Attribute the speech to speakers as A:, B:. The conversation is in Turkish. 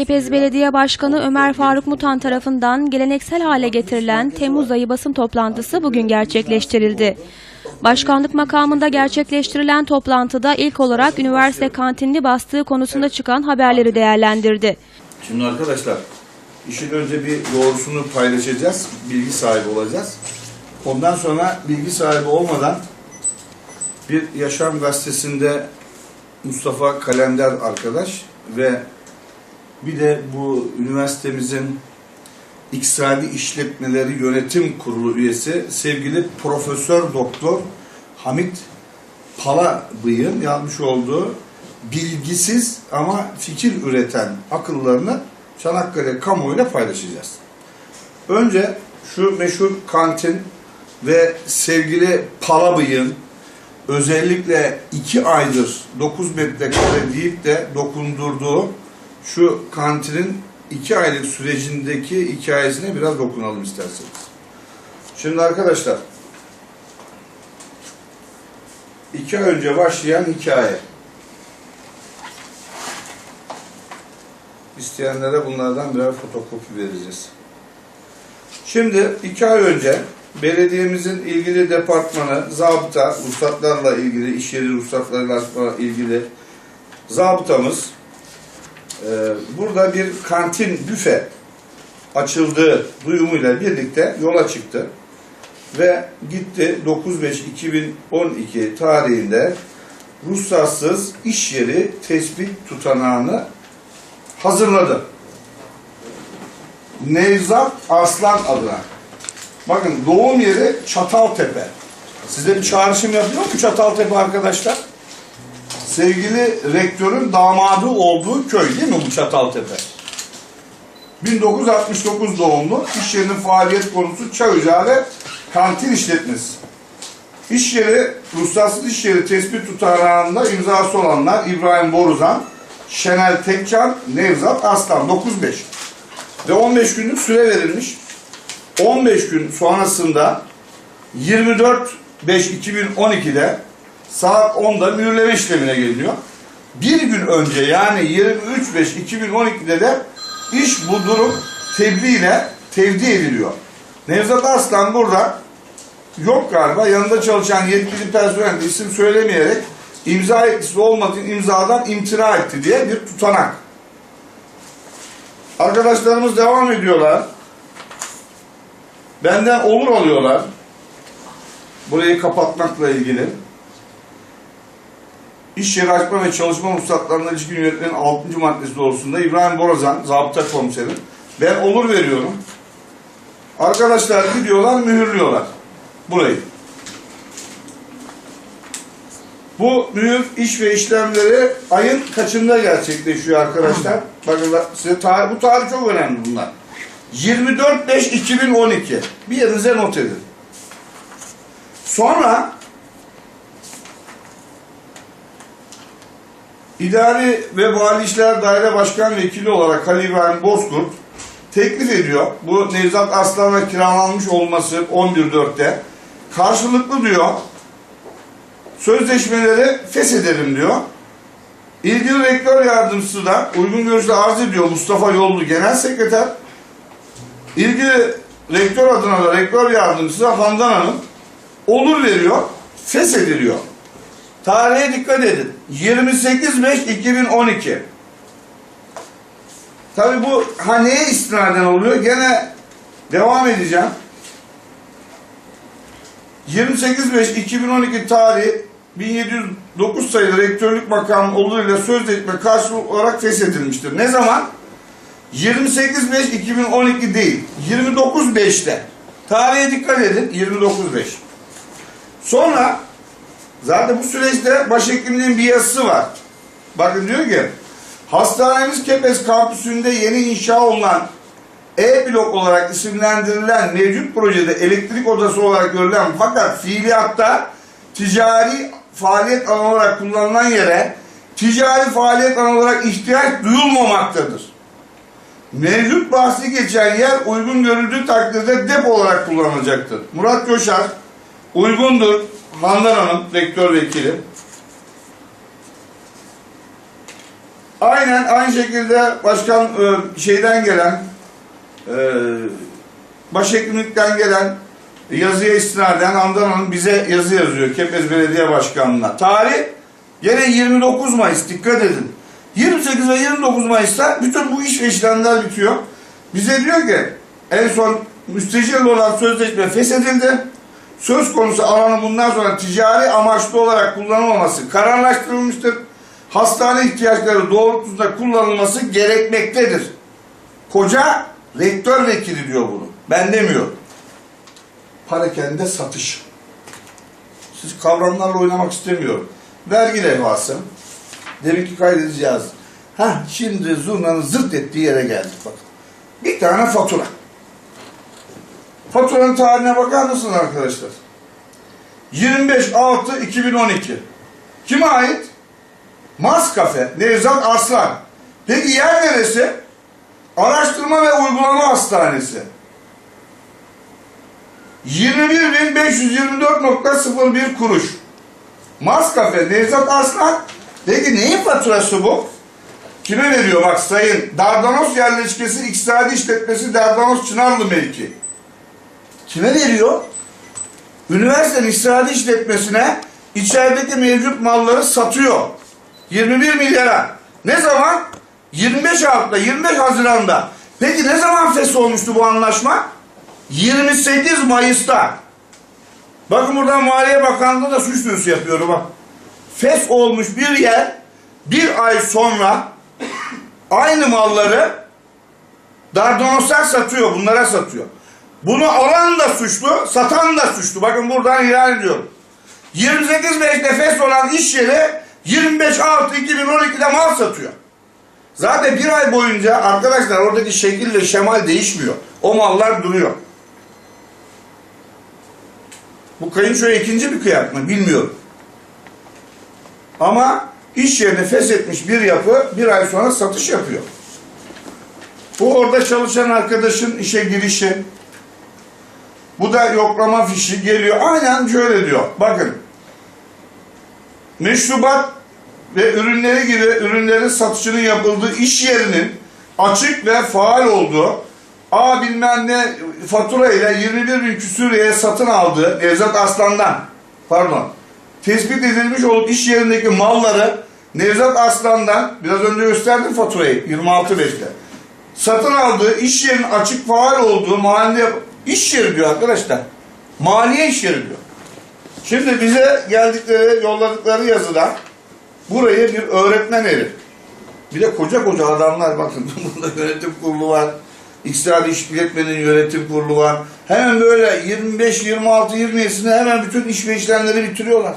A: Kepez Belediye Başkanı Ömer Faruk Mutan tarafından geleneksel hale getirilen Temmuz ayı basın toplantısı bugün gerçekleştirildi. Başkanlık makamında gerçekleştirilen toplantıda ilk olarak üniversite kantinini bastığı konusunda çıkan haberleri değerlendirdi.
B: Şimdi arkadaşlar işin önce bir doğrusunu paylaşacağız. Bilgi sahibi olacağız. Ondan sonra bilgi sahibi olmadan bir Yaşam Gazetesi'nde Mustafa Kalender arkadaş ve bir de bu üniversitemizin İktisadi İşletmeleri Yönetim Kurulu üyesi sevgili Profesör Doktor Hamit Palabıyık'ın yazmış olduğu bilgisiz ama fikir üreten akıllarını Çanakkale kamuoyuyla paylaşacağız. Önce şu meşhur kantin ve sevgili Palabıyık'ın özellikle iki aydır 9 metrekare deyip de dokundurduğu şu kantinin iki aylık sürecindeki hikayesine biraz dokunalım isterseniz. Şimdi arkadaşlar iki ay önce başlayan hikaye. İsteyenlere bunlardan birer fotokopi vereceğiz. Şimdi iki ay önce belediyemizin ilgili departmanı, zabıta, ruhsatlarla ilgili, iş yeri ruhsatlarıyla ilgili zabıtamız e, burada bir kantin büfe açıldığı duyumuyla birlikte yola çıktı. Ve gitti 9-5-2012 tarihinde ruhsatsız iş yeri tespit tutanağını hazırladı. Nevzat Arslan adına. Bakın doğum yeri Çataltepe. Size bir çağrışım yapıyor mu Çataltepe arkadaşlar? Sevgili rektörün damadı olduğu köy değil mi bu Çataltepe? 1969 doğumlu iş yerinin faaliyet konusu çay ocağı ve kantin işletmesi. İş yeri, ruhsatsız iş yeri tespit tutanağında imzası olanlar İbrahim Boruzan, Şenel Tekcan, Nevzat Aslan 9-5. Ve 15 günlük süre verilmiş. 15 gün sonrasında 24.5.2012'de saat 10'da mühürleme işlemine geliniyor. Bir gün önce yani 23.5.2012'de de iş bu durum tebliğle tevdi ediliyor. Nevzat Arslan burada yok galiba yanında çalışan yetkili personel isim söylemeyerek imza etkisi olmadığı imzadan imtina etti diye bir tutanak. Arkadaşlarımız devam ediyorlar. Benden olur alıyorlar. Burayı kapatmakla ilgili. İş yeri açma ve çalışma ruhsatlarına ilişkin yönetmenin 6. maddesi doğrusunda İbrahim Borazan, zabıta komiserim. Ben olur veriyorum. Arkadaşlar gidiyorlar, mühürlüyorlar. Burayı. Bu mühür iş ve işlemleri ayın kaçında gerçekleşiyor arkadaşlar? Bakın size tarih, bu tarih çok önemli bunlar. 24.5.2012. Bir yerinize not edin. Sonra İdari ve Vali İşler Daire Başkan Vekili olarak Halil İbrahim Bozkurt teklif ediyor. Bu Nevzat Arslan'a kiralanmış olması 11.4'te. Karşılıklı diyor. Sözleşmeleri feshedelim diyor. İlgili rektör yardımcısı da uygun görüşle arz ediyor Mustafa Yollu Genel Sekreter. İlgili rektör adına da rektör yardımcısı Handan Hanım olur veriyor, feshediliyor. Tarihe dikkat edin. 28.5.2012 Tabi bu ha neye istinaden oluyor? Gene devam edeceğim. 28.5.2012 tarihi 1709 sayılı rektörlük makamı oluruyla sözleşme karşılığı olarak feshedilmiştir. Ne zaman? 28.5.2012 değil. 29.5'te. Tarihe dikkat edin. 29.5. Sonra zaten bu süreçte başhekimliğin bir yazısı var. Bakın diyor ki hastanemiz Kepez kampüsünde yeni inşa olunan E-blok olarak isimlendirilen mevcut projede elektrik odası olarak görülen fakat fiiliyatta ticari faaliyet alanı olarak kullanılan yere ticari faaliyet alanı olarak ihtiyaç duyulmamaktadır. Mevcut bahsi geçen yer uygun görüldüğü takdirde depo olarak kullanılacaktır. Murat Coşar uygundur. Handan Hanım, rektör vekili. Aynen aynı şekilde başkan e, şeyden gelen e, başhekimlikten gelen yazıya istinaden Handan Hanım bize yazı yazıyor Kepez Belediye Başkanlığı'na. Tarih gene 29 Mayıs dikkat edin. 28 ve 29 Mayıs'ta bütün bu iş ve işlemler bitiyor. Bize diyor ki en son müstecirle olan sözleşme feshedildi. Söz konusu alanın bundan sonra ticari amaçlı olarak kullanılmaması kararlaştırılmıştır. Hastane ihtiyaçları doğrultusunda kullanılması gerekmektedir. Koca rektör vekili diyor bunu. Ben demiyorum. Parakende satış. Siz kavramlarla oynamak istemiyorum. Vergi levhası. Demek ki kaydedeceğiz. Ha şimdi zurnanın zırt ettiği yere geldik bakın. Bir tane fatura. Faturanın tarihine bakar mısınız arkadaşlar? 25.6.2012. Kime ait? Maskafe, Nevzat Arslan. Peki yer neresi? Araştırma ve Uygulama Hastanesi. 21.524.01 kuruş. Maskafe, Nevzat Arslan. Peki neyin faturası bu? Kime veriyor bak sayın? Dardanos yerleşkesi İktisadi İşletmesi Dardanos Çınarlı mevki. Kime veriyor? Üniversitenin İktisadi İşletmesi'ne içerideki mevcut malları satıyor. 21 milyara. Ne zaman? 25 Aralık'ta, 25 Haziran'da. Peki ne zaman fes olmuştu bu anlaşma? 28 Mayıs'ta. Bakın burada Maliye Bakanlığı da suç duyurusu yapıyorum bak. Fes olmuş bir yer bir ay sonra aynı malları Dardanoslar satıyor, bunlara satıyor. Bunu alan da suçlu, satan da suçlu. Bakın buradan ilan ediyorum. 28 Bey nefes olan iş yeri 25 6 2012'de mal satıyor. Zaten bir ay boyunca arkadaşlar oradaki şekil ve şemal değişmiyor. O mallar duruyor. Bu kayınçoya ikinci bir kıyak mı bilmiyorum. Ama iş yerini feshetmiş bir yapı bir ay sonra satış yapıyor. Bu orada çalışan arkadaşın işe girişi. Bu da yoklama fişi geliyor. Aynen şöyle diyor. Bakın. Meşrubat ve ürünleri gibi ürünlerin satışının yapıldığı iş yerinin açık ve faal olduğu A bilmem ne fatura ile 21 bin küsüreye satın aldığı Nevzat Aslan'dan pardon tespit edilmiş olup iş yerindeki malları Nevzat Aslan'dan biraz önce gösterdim faturayı 26.5'te satın aldığı iş yerinin açık faal olduğu mahalle iş yeri diyor arkadaşlar. Maliye iş yeri diyor. Şimdi bize geldikleri, yolladıkları yazıda burayı bir öğretmen evi. Bir de koca koca adamlar bakın. Burada yönetim kurulu var. İktisadi İşletmenin yönetim kurulu var. Hemen böyle 25, 26, 27'sinde hemen bütün iş ve işlemleri bitiriyorlar.